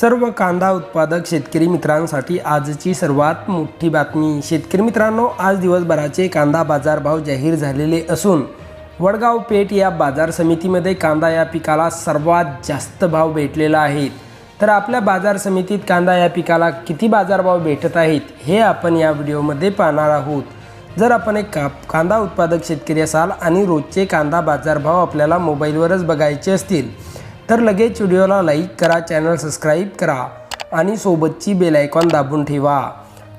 सर्व कांदा उत्पादक शेतकरी मित्रांसाठी आजची सर्वात मोठी बातमी. शेतकरी मित्रांनो आज दिवसभराचे कांदा बाजारभाव जाहीर झालेले असून वडगाव पेठ या बाजार समितीमध्ये कांदा या पिकाला सर्वात जास्त भाव भेटलेला आहे. तर आपल्या बाजार समितीत कांदा या पिकाला किती बाजारभाव भेटत आहेत हे आपण या व्हिडिओमध्ये पाहणार आहोत. जर आपण एक का कांदा उत्पादक शेतकरी असाल आणि रोजचे कांदा बाजारभाव आपल्याला मोबाईलवरच बघायचे असतील तर लगेच व्हिडिओला लाईक करा चॅनल सबस्क्राईब करा आणि सोबतची बेलायकॉन दाबून ठेवा.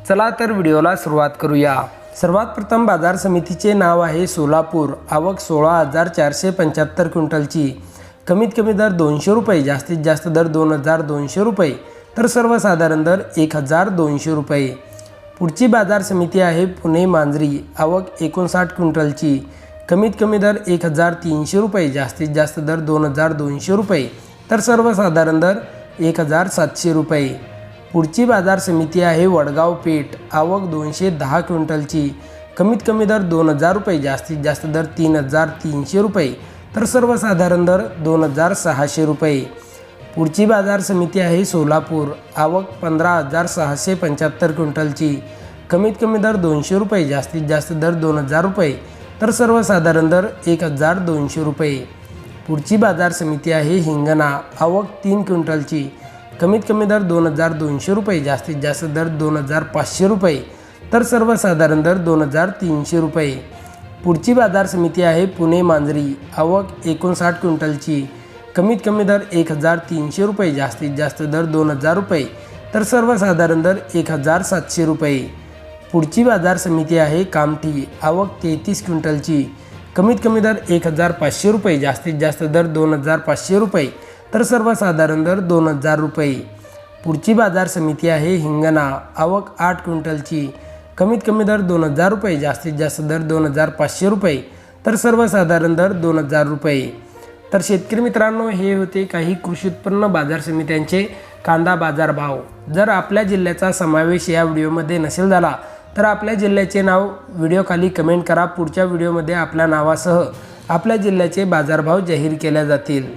चला तर व्हिडिओला सुरुवात करूया. सर्वात प्रथम बाजार समितीचे नाव आहे सोलापूर. आवक सोळा हजार चारशे पंच्याहत्तर क्विंटलची. कमीत कमी दर दोनशे रुपये जास्तीत जास्त दर दोन हजार दोनशे रुपये. तर सर्वसाधारण दर एक हजार दोनशे रुपये. पुढची बाजार समिती आहे पुणे मांजरी. आवक एकोणसाठ क्विंटलची. कमीत कमी दर एक हजार तीनशे रुपये जास्तीत जास्त दर दोन हजार दोनशे रुपये तर सर्वसाधारण दर एक हजार सातशे रुपये. पुढची बाजार समिती आहे वडगाव पेठ आवक दोनशे दहा क्विंटलची. कमीत कमी दर दोन हजार रुपये जास्तीत जास्त दर तीन हजार तीनशे रुपये तर सर्वसाधारण दर दोन हजार सहाशे रुपये. पुढची बाजार समिती आहे सोलापूर आवक पंधरा हजार सहाशे पंच्याहत्तर क्विंटलची. कमीत कमी दर दोनशे रुपये जास्तीत जास्त दर दोन हजार रुपये तर सर्वसाधारण दर एक हजार दोनशे रुपये. पुढची बाजार समिती आहे हिंगणा. आवक तीन क्विंटलची. कमीत कमी दर दोन हजार दोनशे रुपये. जास्तीत जास्त दर दोन हजार पाचशे रुपये. तर सर्वसाधारण दर दोन हजार तीनशे रुपये. पुढची बाजार समिती आहे पुणे मांजरी. आवक एकोणसाठ क्विंटलची. कमीत कमी दर एक हजार तीनशे रुपये. जास्तीत जास्त दर दोन हजार रुपये. तर सर्वसाधारण दर एक हजार सातशे रुपये. पुढची बाजार समिती आहे कामठी. आवक तेहतीस क्विंटलची. कमीत कमी दर एक हजार पाचशे रुपये जास्तीत जास्त दर दोन हजार पाचशे रुपये तर सर्वसाधारण दर दोन हजार रुपये. पुढची बाजार समिती आहे हिंगणा. आवक आठ क्विंटलची. कमीत कमी दर दोन हजार रुपये जास्तीत जास्त दर दोन हजार पाचशे रुपये तर सर्वसाधारण दर दोन हजार रुपये. तर शेतकरी मित्रांनो हे होते काही कृषी उत्पन्न बाजार समित्यांचे कांदा बाजार भाव. जर आपल्या जिल्ह्याचा समावेश या व्हिडिओमध्ये नसेल झाला तर आपल्या जिल्ह्याचे नाव व्हिडिओखाली कमेंट करा. पुढच्या व्हिडिओमध्ये आपल्या नावासह आपल्या जिल्ह्याचे बाजारभाव जाहीर केल्या जातील.